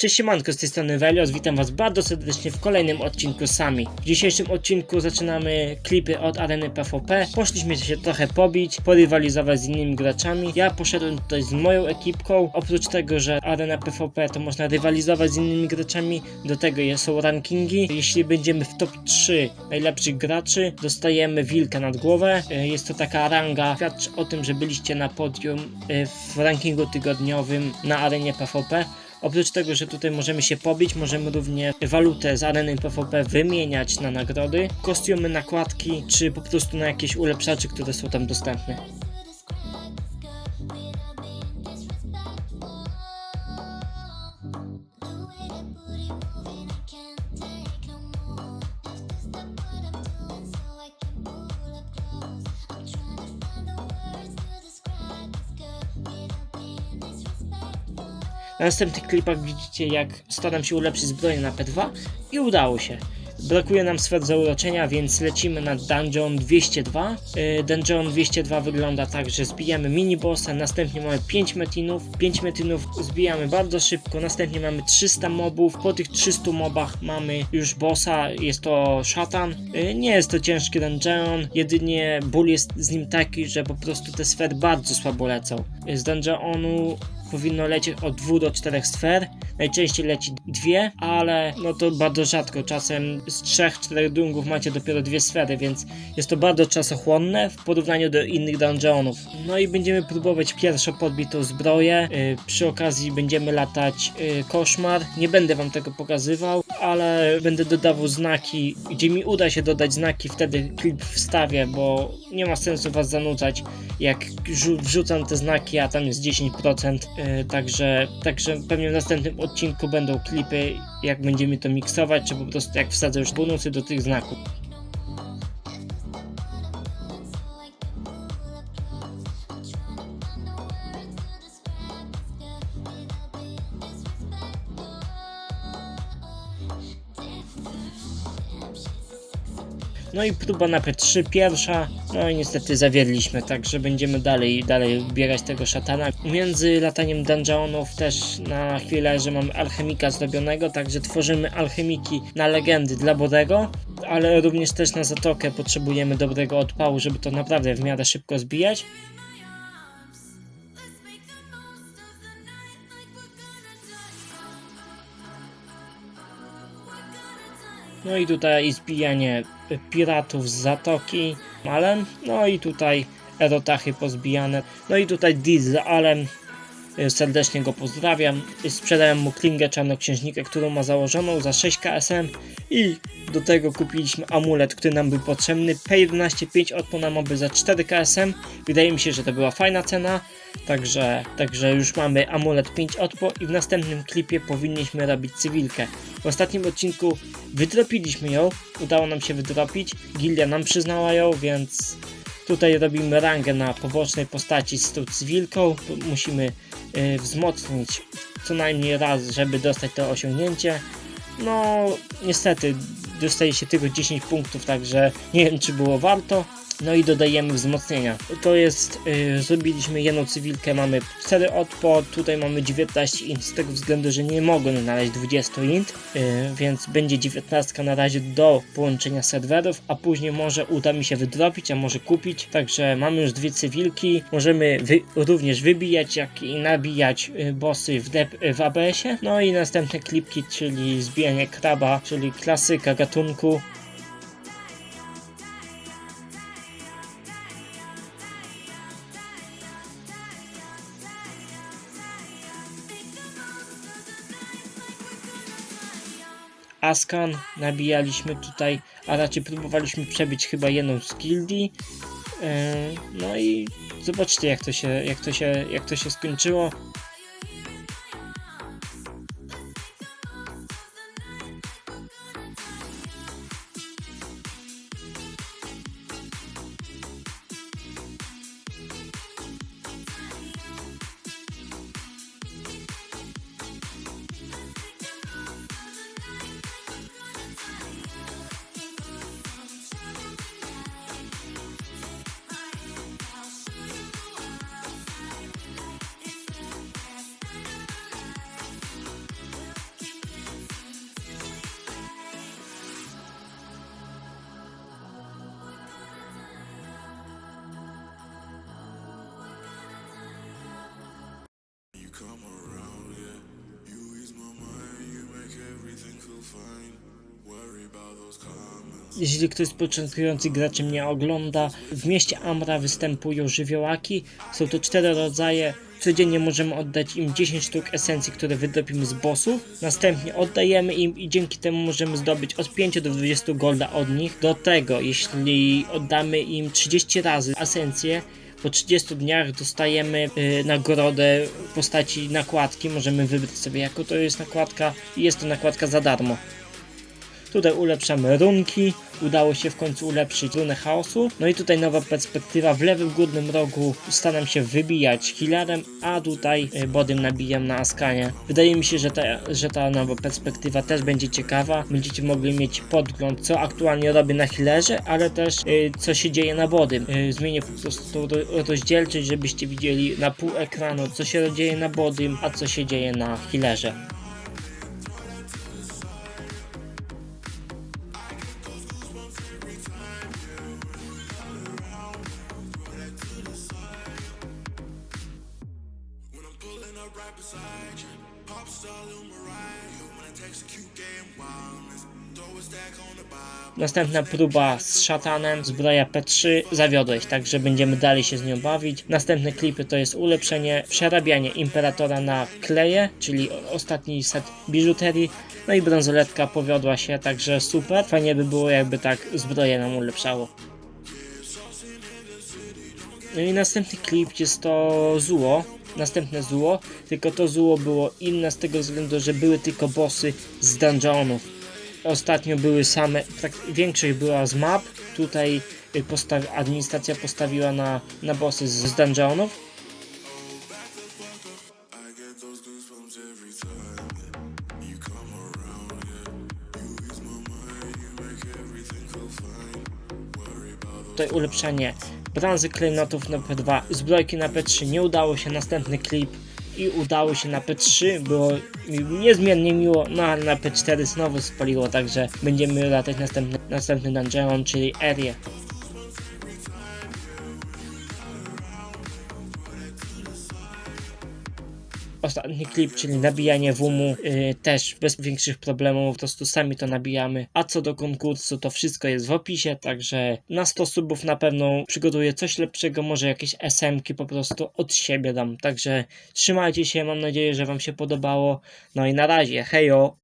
Cześć siemanko, z tej strony Velios, witam was bardzo serdecznie w kolejnym odcinku sami. W dzisiejszym odcinku zaczynamy klipy od areny PvP. Poszliśmy się trochę pobić, porywalizować z innymi graczami. Ja poszedłem tutaj z moją ekipką. Oprócz tego, że arena PvP to można rywalizować z innymi graczami, do tego są rankingi. Jeśli będziemy w top 3 najlepszych graczy, dostajemy wilka nad głowę. E, Jest to taka ranga, świadczy o tym, że byliście na podium e, w rankingu tygodniowym na arenie PvP. Oprócz tego, że tutaj możemy się pobić, możemy również walutę z areny PvP wymieniać na nagrody, kostiumy, nakładki, czy po prostu na jakieś ulepszacze, które są tam dostępne. Na następnych klipach widzicie, jak staram się ulepszyć zbroję na P2 i udało się. Brakuje nam sfer zauroczenia, więc lecimy na Dungeon 202. Yy, Dungeon 202 wygląda tak, że zbijamy minibossa, następnie mamy 5 metinów. 5 metinów zbijamy bardzo szybko, następnie mamy 300 mobów. Po tych 300 mobach mamy już bossa, jest to szatan. Yy, Nie jest to ciężki dungeon, jedynie ból jest z nim taki, że po prostu te sfery bardzo słabo lecą. Yy, Z dungeonu powinno lecieć od 2 do 4 sfer. Najczęściej leci dwie, ale no to bardzo rzadko. Czasem z 3-4 dungów macie dopiero dwie sfery, więc jest to bardzo czasochłonne w porównaniu do innych dungeonów. No i będziemy próbować pierwszą podbitą zbroję. Yy, przy okazji będziemy latać yy, koszmar. Nie będę wam tego pokazywał, ale będę dodawał znaki. Gdzie mi uda się dodać znaki, wtedy klip wstawię, bo nie ma sensu was zanudzać jak wrzu- wrzucam te znaki, a tam jest 10%, yy, także, także pewnie w następnym odcinku będą klipy, jak będziemy to miksować, czy po prostu jak wsadzę już bonusy do tych znaków. No i próba na P3 pierwsza, no i niestety zawiedliśmy, także będziemy dalej, dalej bierać tego szatana. Między lataniem dungeonów też na chwilę, że mamy alchemika zrobionego, także tworzymy alchemiki na legendy dla Bodego, ale również też na zatokę potrzebujemy dobrego odpału, żeby to naprawdę w miarę szybko zbijać. No i tutaj zbijanie piratów z zatoki Alem. No i tutaj erotachy pozbijane. No i tutaj Diz z Alem. Serdecznie go pozdrawiam. Sprzedałem mu klingę czarnoksiężnikę, którą ma założoną za 6 KSM. I do tego kupiliśmy amulet, który nam był potrzebny. P11 5 odpo na moby za 4 KSM. Wydaje mi się, że to była fajna cena. Także, także już mamy amulet 5 odpo i w następnym klipie powinniśmy robić cywilkę. W ostatnim odcinku wydropiliśmy ją, udało nam się wydropić, gildia nam przyznała ją, więc tutaj robimy rangę na pobocznej postaci z tą cywilką, musimy wzmocnić co najmniej raz, żeby dostać to osiągnięcie. No, niestety dostaje się tylko 10 punktów, także nie wiem czy było warto. No i dodajemy wzmocnienia. To jest, yy, zrobiliśmy jedną cywilkę, mamy 4 odpo, tutaj mamy 19 int, z tego względu, że nie mogłem znaleźć 20 int, yy, więc będzie 19 na razie do połączenia serwerów, a później może uda mi się wydropić, a może kupić. Także mamy już dwie cywilki, możemy wy, również wybijać, jak i nabijać yy, bossy w, dep- w ABS-ie. No i następne klipki, czyli zbijanie kraba, czyli klasyka gatunku. Askan nabijaliśmy tutaj, a raczej próbowaliśmy przebić chyba jedną z gildii. E, No i zobaczcie jak to się, jak to się, jak to się skończyło. Jeśli ktoś z początkujących graczy mnie ogląda, w mieście Amra występują żywiołaki. Są to cztery rodzaje. Codziennie możemy oddać im 10 sztuk esencji, które wydobimy z bossów. Następnie oddajemy im i dzięki temu możemy zdobyć od 5 do 20 golda od nich. Do tego, jeśli oddamy im 30 razy esencję, po 30 dniach dostajemy y, nagrodę w postaci nakładki. Możemy wybrać sobie, jaką to jest nakładka. Jest to nakładka za darmo. Tutaj ulepszamy runki. Udało się w końcu ulepszyć runę chaosu. No i tutaj nowa perspektywa. W lewym górnym rogu staram się wybijać healerem, a tutaj y, bodym nabijam na askanie. Wydaje mi się, że ta, że ta nowa perspektywa też będzie ciekawa. Będziecie mogli mieć podgląd, co aktualnie robię na healerze, ale też y, co się dzieje na bodym. Y, zmienię po prostu ro- rozdzielczość, żebyście widzieli na pół ekranu, co się dzieje na bodym, a co się dzieje na healerze. Następna próba z szatanem, zbroja P3, zawiodłeś, także będziemy dalej się z nią bawić. Następne klipy to jest ulepszenie, przerabianie Imperatora na kleje, czyli ostatni set biżuterii. No i bransoletka powiodła się, także super. Fajnie by było jakby tak zbroję nam ulepszało. No i następny klip jest to Zuo. Następne Zuo, tylko to Zuo było inne z tego względu, że były tylko bossy z dungeonów. Ostatnio były same, tak, większość była z map. Tutaj y, administracja postawiła na, na bossy z, z dungeonów. Tutaj ulepszenie branży klejnotów na P2, zbrojki na P3 nie udało się, następny klip i udało się na P3, było mi niezmiernie miło, no ale na P4 znowu spaliło, także będziemy latać następny, następny dungeon, czyli Erię. Ostatni klip, czyli nabijanie WUMu, yy, też bez większych problemów, po prostu sami to nabijamy. A co do konkursu, to wszystko jest w opisie, także na 100 subów na pewno przygotuję coś lepszego, może jakieś SM-ki po prostu od siebie dam. Także trzymajcie się, mam nadzieję, że Wam się podobało. No i na razie, hejo!